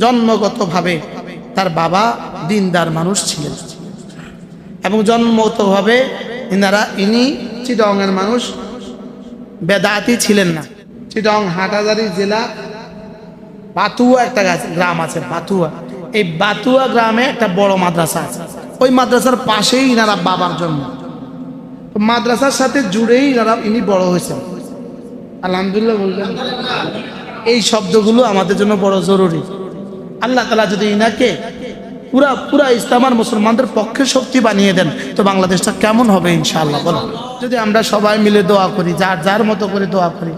জন্মগতভাবে তার বাবা দিনদার মানুষ ছিলেন। এবং জন্মগতভাবে ইনারা ইনি চিটংয়ের মানুষ, বেদাতি ছিলেন না। চিটং হাটাজারি জেলা, বাতুয়া একটা গ্রাম আছে, বাতুয়া। এই বাতুয়া গ্রামে একটা বড় মাদ্রাসা আছে। ওই মাদ্রাসার পাশেই ইনারা বাবার জন্ম। মাদ্রাসার সাথে জুড়েই ইনারা ইনি বড় হয়েছেন। আলহামদুলিল্লাহ বলবেন এই শব্দগুলো আমাদের জন্য বড় জরুরি। আল্লাহ তালা যদি ইনাকে পুরা পুরা ইসলামার মুসলমানদের পক্ষে শক্তি বানিয়ে দেন, তো বাংলাদেশটা কেমন হবে ইনশাআল্লাহ, বলো। যদি আমরা সবাই মিলে দোয়া করি, যার যার মতো করে দোয়া করি,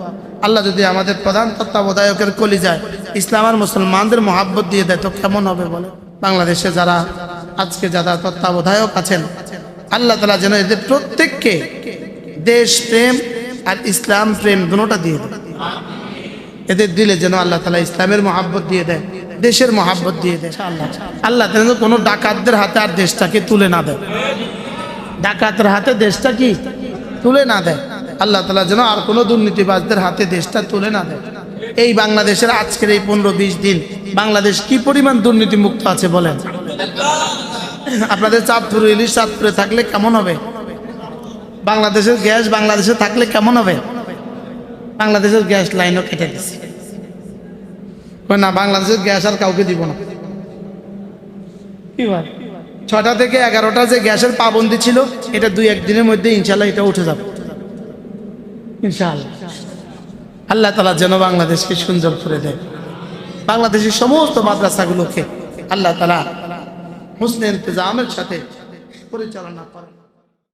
আল্লাহ যদি আমাদের প্রধান তত্ত্বাবধায়কের কলি যায় ইসলাম আর মুসলমানদের মহাব্বত দিয়ে দেয়, তো কেমন হবে, বলে? বাংলাদেশে যারা আজকে যারা তত্ত্বাবধায়ক আছেন, আল্লাহ তালা যেন এদের প্রত্যেককে দেশ, প্রেম আর ইসলাম, প্রেম দুটোটা দিয়ে দেয়। এদের দিলে যেন আল্লাহ তালা ইসলামের মহাব্বত দিয়ে দেয়। দেশের মহাব্বত দিয়ে দেয়। আল্লাহ আল্লাহ কোনো ডাকাতদের হাতে আর দেশটাকে তুলে না দেয়। ডাকাতের হাতে দেশটা কি? তুলে না দেয়। আল্লাহ তালা যেন আর কোনো দুর্নীতিবাজদের হাতে দেশটা তুলে না দেয়। এই বাংলাদেশের আজকের এই পনেরো বিশ দিন বাংলাদেশ কি পরিমাণ দুর্নীতি মুক্ত আছে বলেন? আপনাদের চাঁদপুর ইলিশ চাঁদপুরে থাকলে কেমন হবে? বাংলাদেশের গ্যাস বাংলাদেশে থাকলে কেমন হবে? বাংলাদেশের গ্যাস লাইনও কেটে কই না বাংলাদেশের গ্যাস আর কাউকে দিব না। কি ভাই ছটা থেকে এগারোটা যে গ্যাসের পাবন্দি ছিল এটা দুই একদিনের মধ্যে ইনশাল্লাহ এটা উঠে যাবে। ইনশাআল্লাহ আল্লাহ তালা যেন বাংলাদেশকে সুন্দর করে দেয়। বাংলাদেশের সমস্ত মাদ্রাসাগুলোকে আল্লাহ তালা হুসনে ইন্তজামের সাথে পরিচালনা করেন।